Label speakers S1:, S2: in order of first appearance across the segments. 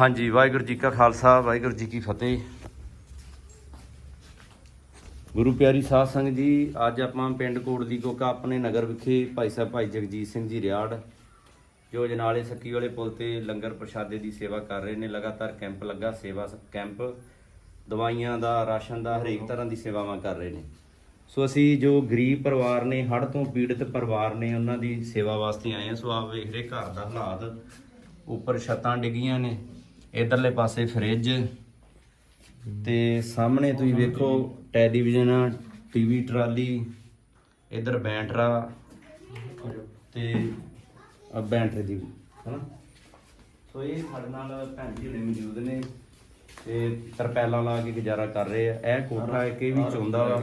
S1: ਹਾਂਜੀ, ਵਾਹਿਗੁਰੂ ਜੀ ਕਾ ਖਾਲਸਾ, ਵਾਹਿਗੁਰੂ ਜੀ ਕੀ ਫਤਿਹ। ਗੁਰੂ ਪਿਆਰੀ ਸਾਧ ਸੰਗਤ ਜੀ, ਅੱਜ ਆਪਾਂ ਪਿੰਡ ਕੋਟ ਦੀ ਕੋਕਾ ਆਪਣੇ ਨਗਰ ਵਿਖੇ ਭਾਈ ਸਾਹਿਬ ਭਾਈ ਜਗਜੀਤ ਸਿੰਘ ਜੀ ਰਿਆੜ, ਜੋ ਜਨਾਲੇ ਸੱਕੀ ਵਾਲੇ ਪੁਲ ਤੇ ਲੰਗਰ ਪ੍ਰਸ਼ਾਦੇ ਦੀ ਸੇਵਾ ਕਰ ਰਹੇ ਨੇ, ਲਗਾਤਾਰ ਕੈਂਪ ਲੱਗਾ, ਸੇਵਾ ਸ- ਕੈਂਪ, ਦਵਾਈਆਂ ਦਾ, ਰਾਸ਼ਨ ਦਾ, ਹਰੇਕ ਤਰ੍ਹਾਂ ਦੀ ਸੇਵਾਵਾਂ ਕਰ ਰਹੇ ਨੇ। ਸੋ ਅਸੀਂ ਜੋ ਗਰੀਬ ਪਰਿਵਾਰ ਨੇ, ਹੜ੍ਹ ਤੋਂ ਪੀੜਤ ਪਰਿਵਾਰ ਨੇ, ਉਹਨਾਂ ਦੀ ਸੇਵਾ ਵਾਸਤੇ ਆਏ ਹਾਂ। ਸੋ ਆਪ ਵੇਖ ਰਹੇ, ਘਰ ਦਾ ਹਾਲਾਤ, ਉੱਪਰ ਛੱਤਾਂ ਡਿੱਗੀਆਂ ਨੇ। ਇਧਰਲੇ ਪਾਸੇ ਫ੍ਰਿਜ ਤੇ ਸਾਹਮਣੇ ਤੁਸੀਂ ਵੇਖੋ ਟੈਲੀਵਿਜ਼ਨ, ਟੀਵੀ, ਟਰਾਲੀ, ਇਧਰ ਬੈਂਟਰਾ ਤੇ ਆ ਬੈਂਟਰੇ ਦੀ, ਹਨਾ? ਸੋ ਇਹ ਸਾਡੇ ਨਾਲ ਭੈਣ ਜੀ ਨੇ ਮੌਜੂਦ ਨੇ ਤੇ ਤਰਪੈਲਾਂ ਲਾ ਕੇ ਗੁਜ਼ਾਰਾ ਕਰ ਰਹੇ ਆ। ਇਹ ਕੋਠਾ ਇੱਕ ਇਹ ਵੀ ਚਾਹੁੰਦਾ ਵਾ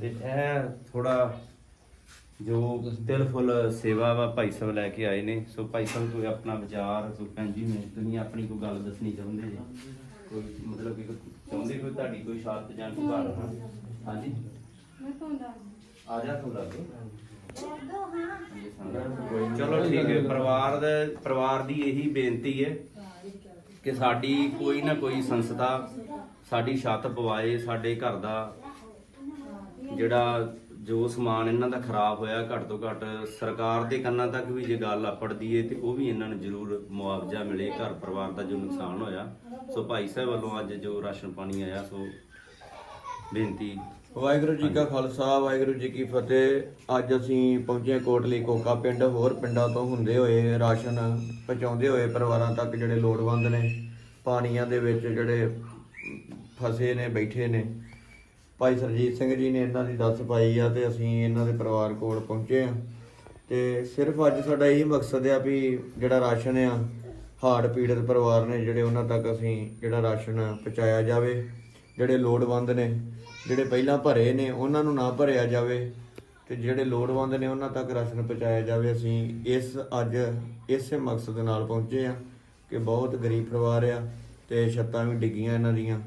S1: ਤੇ ਇਹ ਥੋੜਾ ਜੋ ਦਿਲ ਫੁੱਲ ਸੇਵਾ ਵਾ ਭਾਈ ਸਾਹਿਬ ਲੈ ਕੇ ਆਏ ਨੇ ਸੋ ਭਾਈ ਸਾਹਿਬ ਕੋਈ ਆਪਣਾ ਵਿਚਾਰ ਸੋ ਭੈਣ ਜੀ ਨੇ ਤੁਸੀਂ ਆਪਣੀ ਕੋਈ ਗੱਲ ਦੱਸਣੀ ਚਾਹੁੰਦੇ ਜੀ? ਕੋਈ ਮਤਲਬ ਕਿ ਚਾਹੁੰਦੇ ਕੋਈ ਤੁਹਾਡੀ ਕੋਈ ਸ਼ਾਰਤ ਜਾਂ ਕੋਈ ਘਰ ਹਾਂਜੀ? ਆ ਜਾ ਤੂੰ ਲੱਗ ਚਲੋ ਠੀਕ ਹੈ। ਪਰਿਵਾਰ ਦੇ ਪਰਿਵਾਰ ਦੀ ਇਹੀ ਬੇਨਤੀ ਹੈ ਕਿ ਸਾਡੀ ਕੋਈ ਨਾ ਕੋਈ ਸੰਸਥਾ ਸਾਡੀ ਛੱਤ ਪਵਾਏ ਸਾਡੇ ਘਰ ਦਾ ਜਿਹੜਾ ਜੋ ਸਮਾਨ ਇਹਨਾਂ ਦਾ ਖਰਾਬ ਹੋਇਆ ਘੱਟ ਤੋਂ ਘੱਟ ਸਰਕਾਰ ਦੇ ਕੰਨਾਂ ਤੱਕ ਵੀ ਜੇ ਗੱਲ ਆਪੜਦੀ ਏ ਤੇ ਉਹ ਵੀ ਇਹਨਾਂ ਨੂੰ ਜ਼ਰੂਰ ਮੁਆਵਜ਼ਾ ਮਿਲੇ, ਘਰ ਪਰਿਵਾਰ ਦਾ ਜੋ ਨੁਕਸਾਨ ਹੋਇਆ। ਸੋ ਭਾਈ ਸਾਹਿਬ ਵੱਲੋਂ ਅੱਜ ਜੋ ਰਾਸ਼ਨ ਪਾਣੀ ਆਇਆ, ਸੋ ਬੇਨਤੀ।
S2: ਵਾਹਿਗੁਰੂ ਜੀ ਕਾ ਖਾਲਸਾ, ਵਾਹਿਗੁਰੂ ਜੀ ਕੀ ਫਤਿਹ। ਅੱਜ ਅਸੀਂ ਪਹੁੰਚੇ ਕੋਟਲੀ ਕੋਕਾ ਪਿੰਡ। ਹੋਰ ਪਿੰਡਾਂ ਤੋਂ ਹੁੰਦੇ ਹੋਏ ਰਾਸ਼ਨ ਪਹੁੰਚਾਉਂਦੇ ਹੋਏ ਪਰਿਵਾਰਾਂ ਤੱਕ ਜਿਹੜੇ ਲੋੜਵੰਦ ਨੇ, ਪਾਣੀਆਂ ਦੇ ਵਿੱਚ ਜਿਹੜੇ ਫਸੇ ਨੇ, ਬੈਠੇ ਨੇ ਭਾਈ ਸਰਜੀਤ ਸਿੰਘ ਜੀ ਨੇ ਇਹਨਾਂ ਦੀ ਦੱਸ ਪਾਈ ਆ ਤੇ ਅਸੀਂ ਇਹਨਾਂ ਦੇ ਪਰਿਵਾਰ ਕੋਲ ਪਹੁੰਚੇ ਆ। ਤੇ ਸਿਰਫ ਅੱਜ ਸਾਡਾ ਇਹੀ ਮਕਸਦ ਆ ਵੀ ਜਿਹੜਾ ਰਾਸ਼ਨ ਆ ਹਾਰਡ ਪੀੜਤ ਪਰਿਵਾਰ ਨੇ ਜਿਹੜੇ ਉਹਨਾਂ ਤੱਕ ਅਸੀਂ ਜਿਹੜਾ ਰਾਸ਼ਨ ਪਹੁੰਚਾਇਆ ਜਾਵੇ, ਜਿਹੜੇ ਲੋੜਵੰਦ ਨੇ, ਜਿਹੜੇ ਪਹਿਲਾਂ ਭਰੇ ਨੇ, ਉਹਨਾਂ ਨੂੰ ਨਾ ਭਰਿਆ ਜਾਵੇ ਤੇ ਜਿਹੜੇ ਲੋੜਵੰਦ ਨੇ ਉਹਨਾਂ ਤੱਕ ਰਾਸ਼ਨ ਪਹੁੰਚਾਇਆ ਜਾਵੇ, ਅਸੀਂ ਇਸ ਅੱਜ ਇਸੇ ਮਕਸਦ ਨਾਲ ਪਹੁੰਚੇ ਆ ਕਿ ਬਹੁਤ ਗਰੀਬ ਪਰਿਵਾਰ ਆ ਤੇ ਛੱਤਾਂ ਵੀ ਡਿੱਗੀਆਂ ਇਹਨਾਂ ਦੀਆਂ।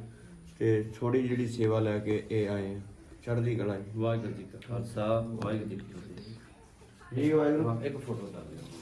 S2: ਤੇ ਥੋੜੀ ਜਿਹੜੀ ਸੇਵਾ ਲੈ ਕੇ ਇਹ ਆਏ ਆ। ਚੜ੍ਹਦੀ ਕਲਾ ਜੀ।
S1: ਵਾਹਿਗੁਰੂ ਜੀ ਕਾ ਖਾਲਸਾ ਵਾਹਿਗੁਰੂ ਜੀ ਕੀ ਫਤਿਹ।
S2: ਠੀਕ ਹੈ ਵਾਹਿਗੁਰੂ।
S1: ਇੱਕ ਫੋਟੋ ਕਰ ਦਿਓ।